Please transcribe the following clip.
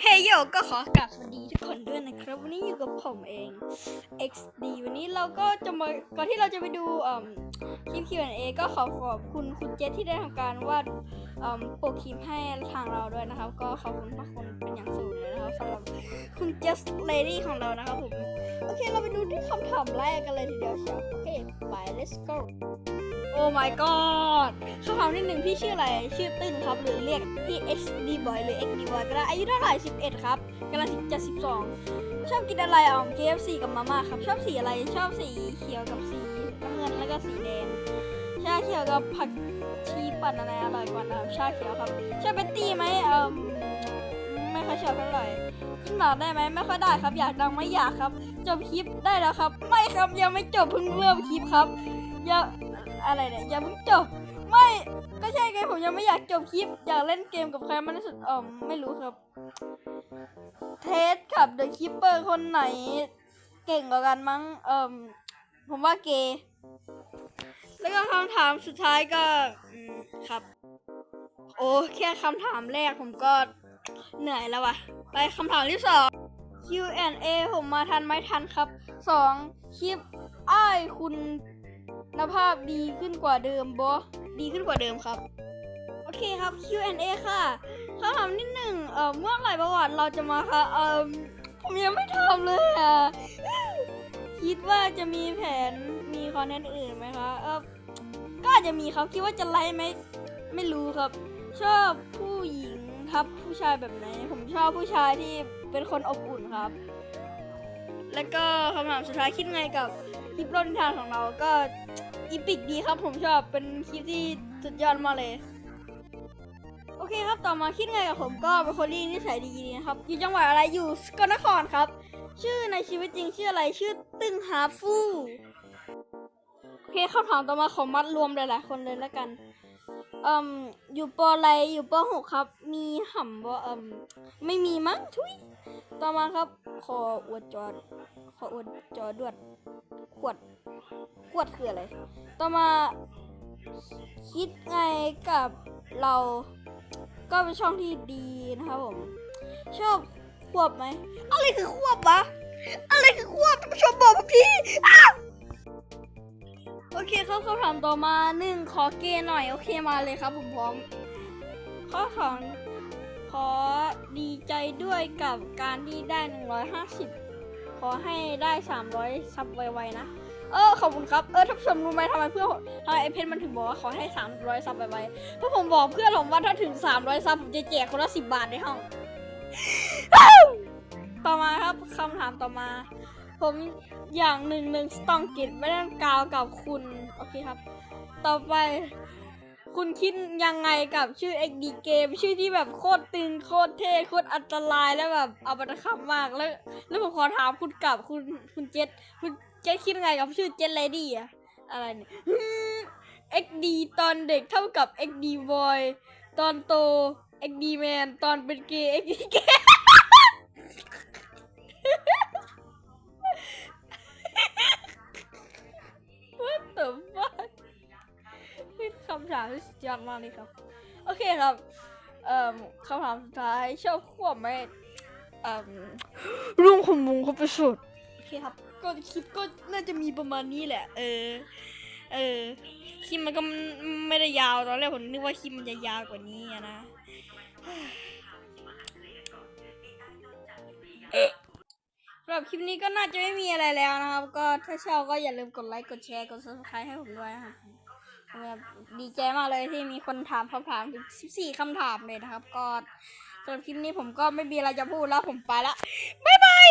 เฮยโยก็ขอกราบสวัสดีทุกคนด้วยนะครับ วันนี้อยู่กับผมเอง XD วันนี้เราก็จะมาก่อนที่เราจะไปดูคลิป Q&A ก็ขอขอบคุณคุณเจษที่ได้ทำการวาดปรคลิปให้ทางเราด้วยนะครับ ก็ขอบคุณพระคุณเป็นอย่างสูงเลยนะครับสำหรับคุณเจสเลดี้ของเรานะครับผม โอเคเราไปดูที่คำถามแรกกันเลยทีเดียวเชียวโอเคไป let's go โอ้ my god คำถามที่หนึ่งพี่ชื่ออะไร ชื่อตึ้งครับ หรือเรียกพี่ XD boy หรือ XD boy ก็ได้ อายุเท่าไหร่ 11 ครับกำลังจะ12 ชอบกินอะไรอะ KFC กับมาม่าครับ ชอบสีอะไร ชอบสีเขียวกับสีน้ำเงินแล้วก็สีแดง ชาเขียวกับผักชีปั่นอะไรอร่อยกว่านะชาเขียวครับ ชอบเบตตี้ไหมเอ่มไม่ค่อยชอบเท่าไหร่กินหมากได้ไหมไม่ค่อยได้ครับ อยากดังไม่อยากครับ จบคลิปได้แล้วครับ ไม่ครับยังไม่จบเพิ่งเริ่มคลิปครับอย่า อะไรเนี่ยอย่าเพิ่งจบ ไม่ก็ใช่ไงผมยังไม่อยากจบคลิป อยากเล่นเกมกับใครมากที่สุดเออไม่รู้ครับ เทสกับเดอะคิปเปอร์คนไหน เก่งกว่ากันมั้งเอ่มผมว่าเกย์แล้วก็คำถามสุดท้ายก็ครับ โอ้แค่คำถามแรกผมก็เหนื่อยแล้วว่ะ ไปคำถามที่สอง Q&A ผมมาทันไหมทันครับสองคลิปอ้ายคุณ ภาพดีขึ้นกว่าเดิมบอดีขึ้นกว่าเดิมครับ โอเคครับ Q&A ค่ะคำถามที่หนึ่งเอ่อเมื่อไหร่ประวัติเราจะมาคะเอ่อผมยังไม่ทำเลยอะ คิดว่าจะมีแผนมีคอนเทนต์อื่นไหมคะเออก็อาจจะมีครับคิดว่าจะไลฟ์ไหมไม่รู้ครับ ชอบผู้หญิงทับผู้ชายแบบไหน ผมชอบผู้ชายที่เป็นคนอบอุ่นครับ แล้วก็คำถามสุดท้ายคิดไงกับ คลิปรถนิทานของเราก็อีพิกดีครับผมชอบเป็นคลิปที่สุดยอดมากเลย โอเคครับต่อมาคิดไงกับผมก็เป็นคนที่นิสัยดีนะครับ อยู่จังหวัดอะไรอยู่สกลนครครับ ชื่อในชีวิตจริงชื่ออะไรชื่อตึ้งฮาฟู่โอเคคำถามต่อมาขอมัดรวมหลายๆคนเลยแล้วกันเอ่มอยู่ปออะไรอยู่ปหกครับ มีห่ำบ่เอ่มไม่มีมั้งทุยต่อมาครับ ขออวดจอดขออวดจอดวด ขวด ขวดคืออะไร ต่อมาคิดไงกับเราก็เป็นช่องที่ดีนะครับผม ชอบควบไหม อะไรคือควบวะ อะไรคือควบท่านผู้ชมบอกผมทีโอเคครับคำถามต่อมาหนึ่งขอเกย์หน่อย โอเคมาเลยครับผมพร้อม ข้อสองขอดีใจด้วยกับการที่ได้ 150 อให้ได้ 300 ซับไวๆนะ เออ ขอบคุณครับ เออท่านผู้ชมรู้ไหมทำไมเพื่อนทำไมไอเพนมันถึงบอกว่าขอให้ 300 ซับไวๆเพราะผมบอกเพื่อนผมว่าถ้าถึง 300 ซับผมจะแจกคนละ 10 บาทในห้อง ต่อมาครับคำถามต่อมา ผมอย่างหนึ่งหนึ่งสตองกิจไม่ได้กาวกับคุณ โอเคครับ ต่อไป คุณคิดยังไงกับชื่อ XD Game ชื่อที่แบบโคตรตึงโคตรเท่โคตรอันตรายแล้วแบบเอาบัตคับมากแล้ว แล้วผมขอถามคุณกลับคุณคุณเจษคุณเจษคิดยังไงกับชื่อเจษเลดี้อะอะไรเนี่ย XD ตอนเด็กเท่ากับ XD Boy ตอนโต XD Man ตอนเป็นเกย์ XD Gay What ำถามที่สุดยอดมากเลยครับ โอเคครับเอ่อคำถามสุดท้ายชอบควบไหมเอ่อรุ่งของมุงเขาไปสุดโอเคครับ ก็คลิปก็น่าจะมีประมาณนี้แหละ เออ เออคลิปมันก็ไม่ได้ยาวตอนแรกผมนึกว่าคลิปมันจะยาวกว่านี้นะสำหรับคลิปนี้ก็น่าจะไม่มีอะไรแล้วนะครับ ก็ถ้าชอบก็อย่าลืมกดไลค์ กดแชร์ กด subscribe ให้ผมด้วยนะครับ แบบดีใจมากเลยที่มีคนถามคำถามถึง14คำถามเลยนะครับ ก็สำหรับคลิปนี้ผมก็ไม่มีอะไรจะพูดแล้วผมไปละบ๊ายบาย